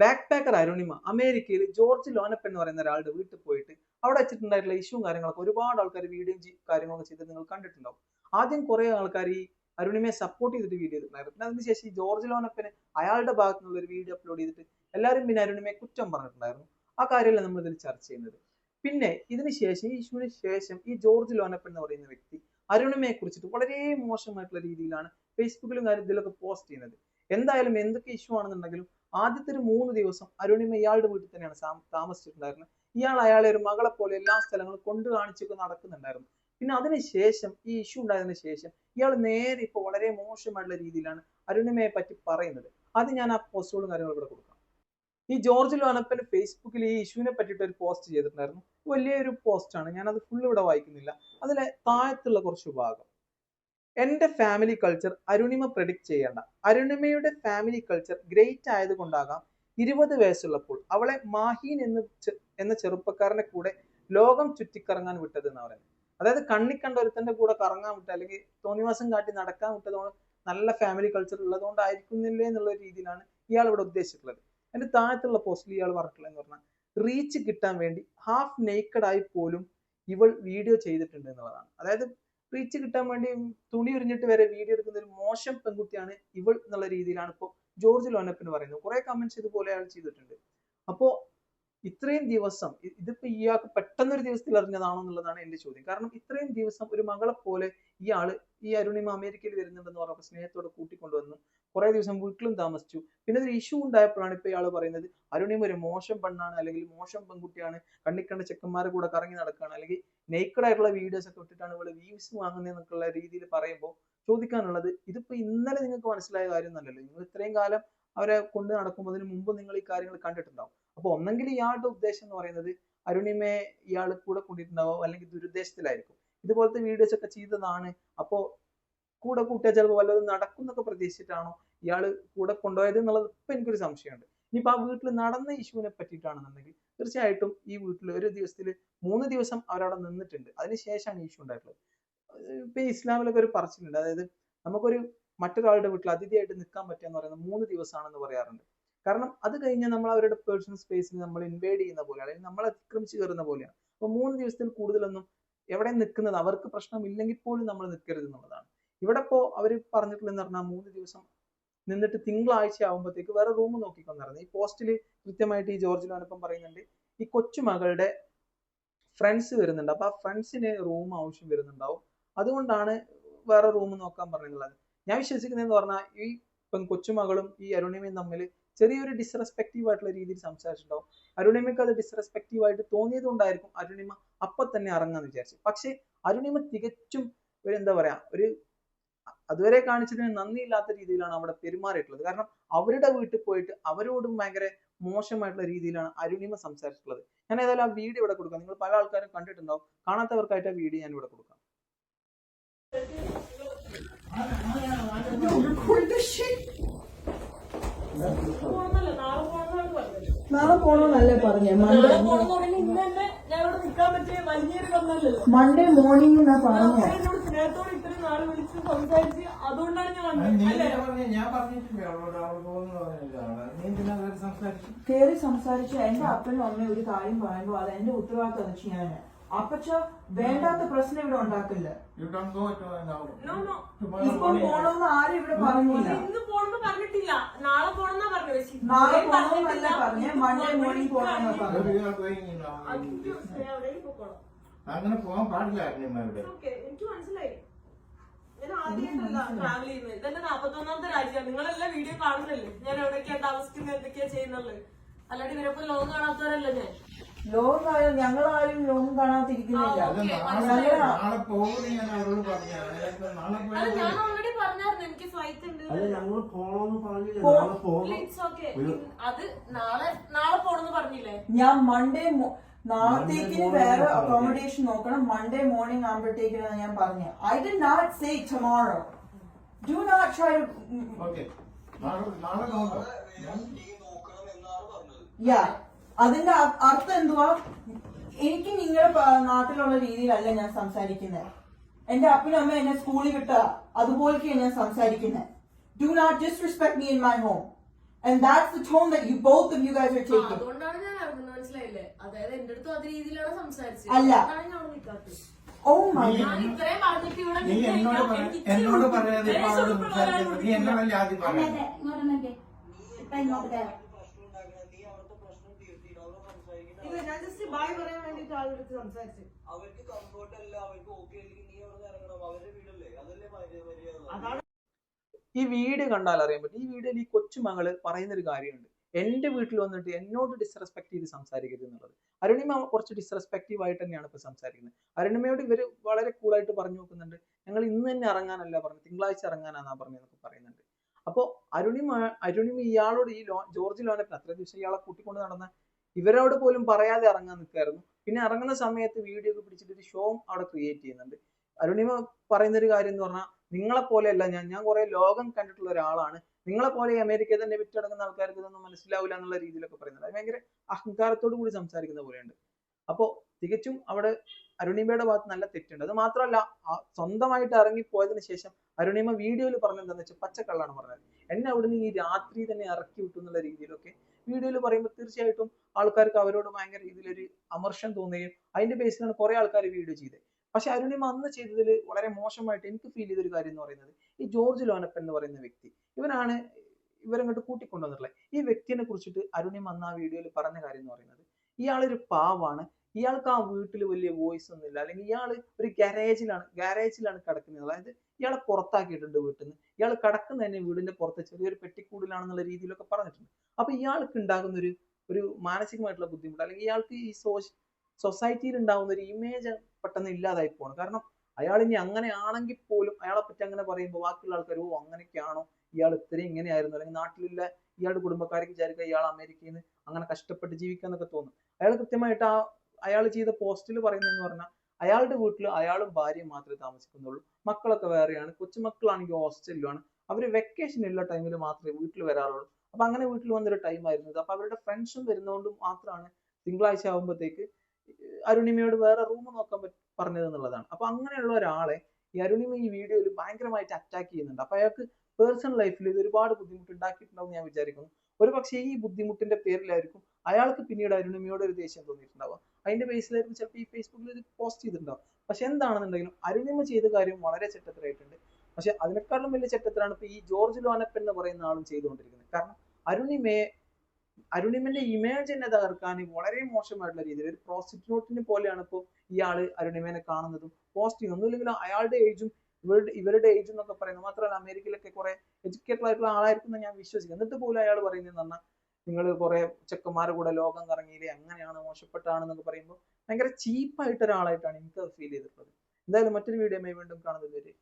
Back packer Arunima അമേരിക്കയിൽ George ലോനപ്പ് എന്ന് പറയുന്ന ഒരാളുടെ വീട്ടിൽ പോയിട്ട് അവിടെ വെച്ചിട്ടുണ്ടായിട്ടുള്ള ഇഷ്യൂവും കാര്യങ്ങളൊക്കെ ഒരുപാട് ആൾക്കാർ വീഡിയോ കാര്യങ്ങളൊക്കെ ചെയ്ത് നിങ്ങൾ കണ്ടിട്ടുണ്ടാവും. ആദ്യം കുറെ ആൾക്കാർ ഈ അരുണിമയെ സപ്പോർട്ട് ചെയ്തിട്ട് വീഡിയോ ചെയ്തിട്ടുണ്ടായിരുന്നു പിന്നെ അതിനുശേഷം ജോർജ് ലോനപ്പിന് അയാളുടെ ഭാഗത്തു നിന്നുള്ള ഒരു വീഡിയോ അപ്ലോഡ് ചെയ്തിട്ട് എല്ലാവരും പിന്നെ അരുണിമയെ കുറ്റം പറഞ്ഞിട്ടുണ്ടായിരുന്നു. ആ കാര്യമല്ല നമ്മൾ ഇതിൽ ചർച്ച ചെയ്യുന്നത്. പിന്നെ ഇതിന് ശേഷം ഈ ഇഷ്യൂവിന് ശേഷം ഈ ജോർജ് ലോനപ്പ് എന്ന് പറയുന്ന വ്യക്തി അരുണിമയെ കുറിച്ചിട്ട് വളരെ മോശമായിട്ടുള്ള രീതിയിലാണ് ഫേസ്ബുക്കിലും കാര്യത്തിലൊക്കെ പോസ്റ്റ് ചെയ്യുന്നത്. എന്തായാലും എന്തൊക്കെ ഇഷ്യൂ ആണെന്നുണ്ടെങ്കിലും ആദ്യത്തെ ഒരു മൂന്ന് ദിവസം അരുണിമ ഇയാളുടെ വീട്ടിൽ തന്നെയാണ് താമസിച്ചിട്ടുണ്ടായിരുന്നത്. ഇയാൾ അയാളെ ഒരു മകളെ പോലെ എല്ലാ സ്ഥലങ്ങളും കൊണ്ടു കാണിച്ചൊക്കെ നടക്കുന്നുണ്ടായിരുന്നു. പിന്നെ അതിനുശേഷം ഈ ഇഷ്യൂ ഉണ്ടായതിനു ശേഷം ഇയാൾ നേരെ ഇപ്പോൾ വളരെ മോശമായിട്ടുള്ള രീതിയിലാണ് അരുണിമയെ പറ്റി പറയുന്നത്. അത് ഞാൻ ആ പോസ്റ്റുകളും കാര്യങ്ങളും ഇവിടെ കൊടുക്കാം. ഈ ജോർജ് ലോനപ്പൻ ഫേസ്ബുക്കിൽ ഈ ഇഷ്യൂവിനെ പറ്റിയിട്ട് ഒരു പോസ്റ്റ് ചെയ്തിട്ടുണ്ടായിരുന്നു. വലിയൊരു പോസ്റ്റാണ് അത് ഫുൾ ഇവിടെ വായിക്കുന്നില്ല. അതിലെ താഴത്തുള്ള കുറച്ച് ഭാഗം. എന്റെ ഫാമിലി കൾച്ചർ അരുണിമ പ്രഡിക്റ്റ് ചെയ്യേണ്ട. അരുണിമയുടെ ഫാമിലി കൾച്ചർ ഗ്രേറ്റ് ആയതുകൊണ്ടാകാം ഇരുപത് വയസ്സുള്ളപ്പോൾ അവളെ മാഹീൻ എന്ന് എന്ന ചെറുപ്പക്കാരനെ കൂടെ ലോകം ചുറ്റിക്കറങ്ങാൻ വിട്ടത് എന്ന് പറയുന്നത്. അതായത് കണ്ണി കണ്ട ഒരുത്തന്റെ കൂടെ കറങ്ങാൻ വിട്ട അല്ലെങ്കിൽ തോന്നിവാസം കാട്ടി നടക്കാൻ വിട്ടതുകൊണ്ട് നല്ല ഫാമിലി കൾച്ചർ ഉള്ളതുകൊണ്ടായിരിക്കുന്നില്ലേ എന്നുള്ള രീതിയിലാണ് ഇയാൾ ഇവിടെ ഉദ്ദേശിച്ചിട്ടുള്ളത്. എന്റെ താഴത്തുള്ള പോസ്റ്റിൽ ഇയാൾ പറഞ്ഞിട്ടുള്ളത് എന്ന് പറഞ്ഞാൽ റീച്ച് കിട്ടാൻ വേണ്ടി ഹാഫ് നേക്കഡ് ആയി പോലും ഇവൾ വീഡിയോ ചെയ്തിട്ടുണ്ട് എന്നുള്ളതാണ്. അതായത് റീച്ച് കിട്ടാൻ വേണ്ടി തുണി ഉരിഞ്ഞിട്ട് വരെ വീഡിയോ എടുക്കുന്ന ഒരു മോശം പെൺകുട്ടിയാണ് ഇവൾ എന്നുള്ള രീതിയിലാണ് ഇപ്പോൾ ജോർജ് ലോനപ്പിന് പറയുന്നത്. കുറെ കമന്റ്സ് ഇതുപോലെ അയാൾ ചെയ്തിട്ടുണ്ട്. അപ്പോ ഇത്രയും ദിവസം ഇതിപ്പോ ഇയാൾക്ക് പെട്ടെന്ന് ഒരു ദിവസത്തിൽ അറിഞ്ഞതാണോ എന്നുള്ളതാണ് എന്റെ ചോദ്യം. കാരണം ഇത്രയും ദിവസം ഒരു മകളെ പോലെ ഇയാൾ ഈ അരുണിമ അമേരിക്കയിൽ വരുന്നുണ്ടെന്ന് പറഞ്ഞപ്പോൾ സ്നേഹത്തോടെ കൂട്ടിക്കൊണ്ടുവന്നു. കുറെ ദിവസം വീട്ടിലും താമസിച്ചു. പിന്നെ ഒരു ഇഷ്യൂ ഉണ്ടായപ്പോഴാണ് ഇപ്പൊ ഇയാൾ പറയുന്നത് അരുണിമ ഒരു മോശം പെണ്ണാണ് അല്ലെങ്കിൽ മോശം പെൺകുട്ടിയാണ്. കണ്ണിക്കണ്ട ചെക്കന്മാരെ കൂടെ കറങ്ങി നടക്കുകയാണ്. അല്ലെങ്കിൽ നേക്കഡ് ആയിട്ടുള്ള വീഡിയോസ് ഒക്കെ ഇട്ടിട്ടാണ് ഇവൾ വ്യൂസ് വാങ്ങുന്നതെന്നൊക്കെയുള്ള രീതിയിൽ പറയുമ്പോൾ ചോദിക്കാനുള്ളത് ഇതിപ്പോ ഇന്നലെ നിങ്ങൾക്ക് മനസ്സിലായ കാര്യം അല്ലല്ലോ നിങ്ങൾ ഇത്രയും കാലം അവരെ കൊണ്ട് നടക്കുമ്പോൾ അതിന് മുമ്പ് നിങ്ങൾ ഈ കാര്യങ്ങൾ കണ്ടിട്ടുണ്ടാവും. അപ്പൊ ഒന്നെങ്കിൽ ഇയാളുടെ ഉദ്ദേശം എന്ന് പറയുന്നത് അരുണിമയെ ഇയാൾ കൂടെ കൂട്ടിയിട്ടുണ്ടാവും അല്ലെങ്കിൽ ദുരുദ്ദേശത്തിലായിരിക്കും. ഇതുപോലത്തെ വീഡിയോസ് ഒക്കെ ചെയ്തതാണ്. അപ്പോ കൂടെ കൂട്ടിയ ചിലപ്പോൾ വല്ലതും നടക്കും എന്നൊക്കെ പ്രതീക്ഷിച്ചിട്ടാണോ ഇയാൾ കൂടെ കൊണ്ടുപോയത് എന്നുള്ളത് ഇപ്പൊ എനിക്കൊരു സംശയമുണ്ട്. ഇനിയിപ്പോ ആ വീട്ടിൽ നടന്ന ഇഷ്യൂവിനെ പറ്റിയിട്ടാണെന്നുണ്ടെങ്കിൽ തീർച്ചയായിട്ടും ഈ വീട്ടിൽ ഒരു ദിവസത്തിൽ മൂന്ന് ദിവസം അവരവിടെ നിന്നിട്ടുണ്ട്. അതിനുശേഷമാണ് ഇഷ്യൂ ഉണ്ടായിട്ടുള്ളത്. ഇപ്പൊ ഇസ്ലാമിലൊക്കെ ഒരു പറച്ചിലുണ്ട്. അതായത് നമുക്കൊരു മറ്റൊരാളുടെ വീട്ടിൽ അതിഥിയായിട്ട് നിൽക്കാൻ പറ്റുക എന്ന് പറയുന്നത് മൂന്ന് ദിവസമാണെന്ന് പറയാറുണ്ട്. കാരണം അത് കഴിഞ്ഞാൽ നമ്മൾ അവരുടെ പേഴ്സണൽ സ്പേസിൽ നമ്മൾ ഇൻവേഡ് ചെയ്യുന്ന പോലെ അല്ലെങ്കിൽ നമ്മൾ അതിക്രമിച്ച് കയറുന്ന പോലെയാണ്. അപ്പൊ മൂന്ന് ദിവസത്തിൽ കൂടുതലൊന്നും എവിടെ നിൽക്കുന്നത് അവർക്ക് പ്രശ്നമില്ലെങ്കിൽ പോലും നമ്മൾ നിൽക്കരുത് എന്നുള്ളതാണ്. ഇവിടെ ഇപ്പോ അവർ പറഞ്ഞിട്ടുള്ളതെന്ന് പറഞ്ഞാൽ മൂന്ന് ദിവസം നിന്നിട്ട് തിങ്കളാഴ്ച ആകുമ്പോഴത്തേക്ക് വേറെ റൂം നോക്കിക്കൊണ്ടിരുന്നത്. ഈ പോസ്റ്റിൽ കൃത്യമായിട്ട് ഈ ജോർജ് ലോനപ്പം പറയുന്നുണ്ട് ഈ കൊച്ചുമകളുടെ ഫ്രണ്ട്സ് വരുന്നുണ്ട്. അപ്പൊ ആ ഫ്രണ്ട്സിന് റൂം ആവശ്യം വരുന്നുണ്ടാവും. അതുകൊണ്ടാണ് വേറെ റൂം നോക്കാൻ പറഞ്ഞിട്ടുള്ളത്. ഞാൻ വിശ്വസിക്കുന്നതെന്ന് പറഞ്ഞാൽ ഈ ഇപ്പം കൊച്ചുമകളും ഈ അരുണിമയും തമ്മിൽ ചെറിയൊരു ഡിസ്റെസ്പെക്റ്റീവ് ആയിട്ടുള്ള രീതിയിൽ സംസാരിച്ചിട്ടുണ്ടാവും. അരുണിമയ്ക്ക് അത് ഡിസ്റെസ്പെക്റ്റീവ് ആയിട്ട് തോന്നിയത് കൊണ്ടായിരിക്കും അരുണിമ അപ്പൊ തന്നെ ഇറങ്ങാന്ന് വിചാരിച്ചു പക്ഷെ അരുണിമ തികച്ചും ഒരു എന്താ പറയാ ഒരു അതുവരെ കാണിച്ചതിന് നന്ദിയില്ലാത്ത രീതിയിലാണ് അവിടെ പെരുമാറിയിട്ടുള്ളത്. കാരണം അവരുടെ വീട്ടിൽ പോയിട്ട് അവരോടും ഭയങ്കര മോശമായിട്ടുള്ള രീതിയിലാണ് അരുണിമ സംസാരിച്ചിട്ടുള്ളത്. ഞാൻ ഏതായാലും ആ വീഡിയോ ഇവിടെ കൊടുക്കാം. നിങ്ങൾ പല ആൾക്കാരും കണ്ടിട്ടുണ്ടാവും. കാണാത്തവർക്കായിട്ട് ആ വീഡിയോ ഞാൻ ഇവിടെ കൊടുക്കാം. നാളെ പോണോന്നല്ലേ പറഞ്ഞേ? മൺഡേ മൺഡേ മോർണിംഗ് എന്നാ പറഞ്ഞു. എന്നോട് സ്നേഹത്തോടെ ഇത്രയും നാൾ വിളിച്ച് സംസാരിച്ച് കയറി കേറി സംസാരിച്ച എന്റെ അപ്പനും അമ്മയും ഒരു കാര്യം പറയുമ്പോ അത് എന്റെ ഉത്തരവാദിത്തം ചെയ്യാന് അപ്പച്ച വേണ്ടാത്ത പ്രശ്നം ഇവിടെ ഉണ്ടാക്കില്ല? You don't go to No, no. ഇപ്പൊ പോണോന്ന് ആരും ഇവിടെ പറഞ്ഞില്ല. ഇന്ന് പോണെന്ന് പറഞ്ഞിട്ടില്ല. നാളെ പോണെന്നാ പറഞ്ഞത്. പക്ഷെ നാളെ പോണമെന്നല്ല. പറഞ്ഞേ. മൺഡേ മോർണിംഗ് പോണെന്നാ എവിടെയും അങ്ങനെ പോകാൻ പാടില്ലായിരുന്നു ഇവിടെ. എനിക്ക് മനസ്സിലായി. ഞാൻ ആദ്യമായിട്ടല്ല ട്രാവൽ ചെയ്യുന്നത്. ഇതെന്റെ നാപ്പത്തൊന്നാമത്തെ രാജ്യമാണ്. നിങ്ങളെല്ലാം വീഡിയോ കാണുന്നല്ലേ ഞാൻ എവിടെയൊക്കെയാ താമസിക്കുന്നത്? എന്തൊക്കെയാ ചെയ്യുന്നത്? അല്ലാണ്ട് ഇവരൊപ്പം ലോകം കാണാത്തവരല്ല ഞാൻ? ലോകമായാലും ഞങ്ങളാരും ലോകം കാണാതിരിക്കുന്നില്ല. നാളെ പോകുന്നു ഞാൻ അവരോട് പറഞ്ഞു നാളെ അത് പോയാൽ ഞാൻ ഓൾറെഡി പറഞ്ഞായിരുന്നു. എനിക്ക് ഫ്ലൈറ്റ് ഉണ്ട്. അത് ഞങ്ങൾ പോണോന്ന് പറഞ്ഞില്ല. നാളെ പോകണം ഇറ്റ്സ് അത് നാളെ നാളെ പോണെന്ന് പറഞ്ഞില്ലേ? ഞാൻ മൺഡേ നാളത്തേക്ക് വേറെ അക്കോമഡേഷൻ നോക്കണം. മൺഡേ മോർണിംഗ് ആകുമ്പോഴത്തേക്കാണ് ഞാൻ പറഞ്ഞത്. I did not say tomorrow do not try okay നാളെ നാളെ നോക്കാം. യാ അതിന്റെ അർത്ഥം എന്തുവാ? എനിക്ക് നിങ്ങളുടെ നാട്ടിലുള്ള രീതിയിലല്ല ഞാൻ സംസാരിക്കുന്നത് എന്റെ അപ്പനും അമ്മ എന്നെ സ്കൂളിൽ വിട്ട അതുപോലെയൊക്കെയാണ് ഞാൻ സംസാരിക്കുന്നത് do not just respect me in my home and that's the tone that you both of you guys are taking. അതുകൊണ്ടാണ് ഞാൻ ഇറങ്ങുന്നത് മനസ്സിലായില്ലേ? അതായത് എന്റെ അടുത്തും അതേ രീതിയിലാണ് സംസാരിച്ചത്. അല്ല. ഞാൻ നിൽക്കാത്തത്. Oh my നീ- നീ എന്നോട് പറ- എന്നോട് പറയാതെ ഇപ്പൊ അവളോട് ഉളുപ്പുള്ള സംസാരിക്കുന്നത് ഒരാളോട് നീ ആദ്യം പറയാം? ഇപ്പൊ ഇങ്ങോട്ട് തരാം ഇല്ല ഞാൻ ജസ്റ്റ് ബായ് പറയാൻ വേണ്ടിട്ട് ആളെടുത്ത് സംസാരിച്ചു. അവർക്ക് കംഫർട്ട് അല്ല അവർക്ക് ഓക്കെ അല്ലെങ്കിൽ നീ അവിടെ ഇറങ്ങണം അവരുടെ വീടല്ലേ? അതല്ലേ മര്യാദ മര്യാദ. അതാണ്. ഈ വീട് കണ്ടാൽ അറിയാൻ പറ്റും. ഈ വീഡിയോയിൽ ഈ കൊച്ചുമകൾ പറയുന്ന ഒരു കാര്യമുണ്ട്. എന്റെ വീട്ടിൽ വന്നിട്ട് എന്നോട് ഡിസ്റെസ്പെക്ട് ചെയ്ത് സംസാരിക്കരുത് എന്നുള്ളത്. അരുണിമ കുറച്ച് ഡിസ്റെസ്പെക്റ്റീവ് ആയിട്ട് തന്നെയാണ് ഇപ്പൊ സംസാരിക്കുന്നത്. അരുണിമയോട് ഇവർ വളരെ കൂളായിട്ട് പറഞ്ഞു നോക്കുന്നുണ്ട്. ഞങ്ങൾ ഇന്ന് തന്നെ ഇറങ്ങാനല്ല പറഞ്ഞു തിങ്കളാഴ്ച ഇറങ്ങാനാന്നാ പറഞ്ഞതെന്നൊക്കെ പറയുന്നുണ്ട്. അപ്പോൾ അരുണിമ അരുണിമ ഇയാളോട് ഈ ലോ ജോർജ് ലോനപ്പൻ അത്ര ദിവസം ഇയാളെ കൂട്ടിക്കൊണ്ട് നടന്ന ഇവരോട് പോലും പറയാതെ ഇറങ്ങാൻ നിൽക്കായിരുന്നു പിന്നെ ഇറങ്ങുന്ന സമയത്ത് വീഡിയോ ഒക്കെ പിടിച്ചിട്ട് ഒരു ഷോ അവിടെ ക്രിയേറ്റ് ചെയ്യുന്നുണ്ട്. അരുണിമ പറയുന്ന ഒരു കാര്യം എന്ന് പറഞ്ഞാൽ നിങ്ങളെ പോലെയല്ല ഞാൻ ഞാൻ കുറെ ലോകം കണ്ടിട്ടുള്ള ഒരാളാണ്. നിങ്ങളെ പോലെ അമേരിക്കയിൽ തന്നെ വിറ്റടങ്ങുന്ന ആൾക്കാർക്ക് ഇതൊന്നും മനസ്സിലാവില്ല എന്നുള്ള രീതിയിലൊക്കെ പറയുന്നത് അത് ഭയങ്കര അഹങ്കാരത്തോടു കൂടി സംസാരിക്കുന്ന പോലെയുണ്ട്. അപ്പോ തികച്ചും അവിടെ അരുണിമയുടെ ഭാഗത്ത് നല്ല തെറ്റുണ്ട്. അത് മാത്രമല്ല സ്വന്തമായിട്ട് ഇറങ്ങി ഇറങ്ങിപ്പോയതിനു ശേഷം അരുണിമ വീഡിയോയിൽ പറഞ്ഞെന്താന്ന് വെച്ചാൽ പച്ചക്കള്ളാണ് പറഞ്ഞത്. എന്നെ അവിടുന്ന് ഈ രാത്രി തന്നെ ഇറക്കി വിട്ടു എന്നുള്ള രീതിയിലൊക്കെ വീഡിയോയിൽ പറയുമ്പോൾ തീർച്ചയായിട്ടും ആൾക്കാർക്ക് അവരോട് ഭയങ്കര രീതിയിലൊരു അമർഷം തോന്നുകയും അതിന്റെ ബേസിലാണ് കുറെ ആൾക്കാർ വീഡിയോ ചെയ്തത് പക്ഷെ അരുണിമ അന്ന് ചെയ്തതിൽ വളരെ മോശമായിട്ട് എനിക്ക് ഫീൽ ചെയ്തൊരു കാര്യം എന്ന് പറയുന്നത് ഈ ജോർജ് ലോനപ്പൻ എന്ന് പറയുന്ന വ്യക്തി. ഇവനാണ് ഇവരങ്ങോട്ട് കൂട്ടിക്കൊണ്ടുവന്നിട്ടുള്ളത്. ഈ വ്യക്തിനെ കുറിച്ചിട്ട് അരുണിമ അന്ന് ആ വീഡിയോയിൽ പറഞ്ഞ കാര്യം എന്ന് പറയുന്നത് ഇയാളൊരു പാവാണ്. ഇയാൾക്ക് ആ വീട്ടിൽ വലിയ വോയിസ് ഒന്നുമില്ല. അല്ലെങ്കിൽ ഇയാൾ ഒരു ഗാരേജിലാണ് ഗാരേജിലാണ് കിടക്കുന്നത്. അതായത് ഇയാളെ പുറത്താക്കിയിട്ടുണ്ട് വീട്ടിൽ നിന്ന് ഇയാൾ കിടക്കുന്ന തന്നെ വീടിന്റെ പുറത്ത് ചെറിയൊരു പെട്ടിക്കൂടിലാണെന്നുള്ള രീതിയിലൊക്കെ പറഞ്ഞിട്ടുണ്ട്. അപ്പൊ ഇയാൾക്ക് ഉണ്ടാകുന്ന ഒരു ഒരു മാനസികമായിട്ടുള്ള ബുദ്ധിമുട്ട് അല്ലെങ്കിൽ ഇയാൾക്ക് ഈ സോഷ സൊസൈറ്റിയിൽ ഉണ്ടാകുന്ന ഒരു ഇമേജ് പെട്ടെന്ന് ഇല്ലാതായി പോകണം കാരണം അയാൾ ഇനി അങ്ങനെ ആണെങ്കിൽ പോലും അയാളെ പറ്റി അങ്ങനെ പറയുമ്പോൾ ബാക്കിയുള്ള ആൾക്കാർ ഓ അങ്ങനെയൊക്കെയാണോ? ഇയാൾ ഇത്രയും ഇങ്ങനെയായിരുന്നു. അല്ലെങ്കിൽ നാട്ടിലുള്ള ഇയാളുടെ കുടുംബക്കാരൊക്കെ വിചാരിക്കുക ഇയാൾ അമേരിക്കയിൽ നിന്ന് അങ്ങനെ കഷ്ടപ്പെട്ട് ജീവിക്കാന്നൊക്കെ തോന്നും. അയാൾ കൃത്യമായിട്ട് ആ അയാൾ ചെയ്ത പോസ്റ്റിൽ പറയുന്നതെന്ന് പറഞ്ഞാൽ അയാളുടെ വീട്ടിൽ അയാളും ഭാര്യയും മാത്രമേ താമസിക്കുന്നുള്ളൂ. മക്കളൊക്കെ വേറെയാണ്. കൊച്ചുമക്കളാണെങ്കിൽ ഹോസ്റ്റലിലാണ് അവർ വെക്കേഷൻ ഉള്ള ടൈമിൽ മാത്രമേ വീട്ടിൽ വരാറുള്ളൂ. അപ്പൊ അങ്ങനെ വീട്ടിൽ വന്നൊരു ടൈം ആയിരുന്നത് അപ്പൊ അവരുടെ ഫ്രണ്ട്സും വരുന്നതുകൊണ്ട് മാത്രമാണ് തിങ്കളാഴ്ച ആകുമ്പോഴത്തേക്ക് അരുണിമയോട് വേറെ റൂം നോക്കാൻ പറഞ്ഞത് എന്നുള്ളതാണ് അപ്പൊ അങ്ങനെയുള്ള ഒരാളെ ഈ അരുണിമ ഈ വീഡിയോയിൽ ഭയങ്കരമായിട്ട് അറ്റാക്ക് ചെയ്യുന്നുണ്ട്. അപ്പൊ അയാൾക്ക് പേഴ്സണൽ ലൈഫിൽ ഇത് ഒരുപാട് ബുദ്ധിമുട്ട് ഉണ്ടാക്കിയിട്ടുണ്ടാവും ഞാൻ വിചാരിക്കുന്നു. ഒരു പക്ഷേ ഈ ബുദ്ധിമുട്ടിന്റെ പേരിലായിരിക്കും അയാൾക്ക് പിന്നീട് അരുണിമയോട് ഒരു ദേഷ്യം തോന്നിയിട്ടുണ്ടാവുക. അതിന്റെ ബേസിലായിരിക്കും ചിലപ്പോൾ ഈ ഫേസ്ബുക്കിൽ ഒരു പോസ്റ്റ് ചെയ്തിട്ടുണ്ടാവും പക്ഷെ എന്താണെന്നുണ്ടെങ്കിലും അരുണിമ ചെയ്ത കാര്യം വളരെ ചെറ്റത്തരായിട്ടുണ്ട്. പക്ഷെ അതിനേക്കാളും വലിയ ചെറ്റത്തരാണ് ഇപ്പൊ ഈ ജോർജ് ലോനപ്പൻ എന്ന് പറയുന്ന ആളും ചെയ്തുകൊണ്ടിരിക്കുന്നത്. കാരണം അരുണിമയെ അരുണിമന്റെ ഇമേജ് തന്നെ തകർക്കാൻ വളരെ മോശമായിട്ടുള്ള രീതിയിൽ ഒരു പ്രോസ്റ്റിറ്റ്യൂട്ടിനെ പോലെയാണ് ഇപ്പോൾ ഇയാൾ അരുണിമേനെ കാണുന്നതും. പോസ്റ്റ് ചെയ്യുന്നതും. ഒന്നുമില്ലെങ്കിലും അയാളുടെ ഏജും ഇവരുടെ ഇവരുടെ ഏജ് എന്നൊക്കെ പറയുന്നത് മാത്രമല്ല അമേരിക്കയിലൊക്കെ കുറെ എഡ്യൂക്കേറ്റഡ് ആയിട്ടുള്ള ആളായിരിക്കും ഞാൻ വിശ്വസിക്കുന്നു. എന്നിട്ട് പോലും അയാൾ പറയുന്നത് എന്നാ നിങ്ങൾ കുറെ ചെക്കന്മാരുടെ കൂടെ ലോകം കറങ്ങിയില്ലേ അങ്ങനെയാണ് മോശപ്പെട്ടാണെന്നൊക്കെ പറയുമ്പോൾ ഭയങ്കര ചീപ്പായിട്ട് ഒരാളായിട്ടാണ് എനിക്ക് ഫീൽ ചെയ്തിട്ടുള്ളത്. എന്തായാലും മറ്റൊരു വീഡിയോ വീണ്ടും കാണുന്നത് വരെ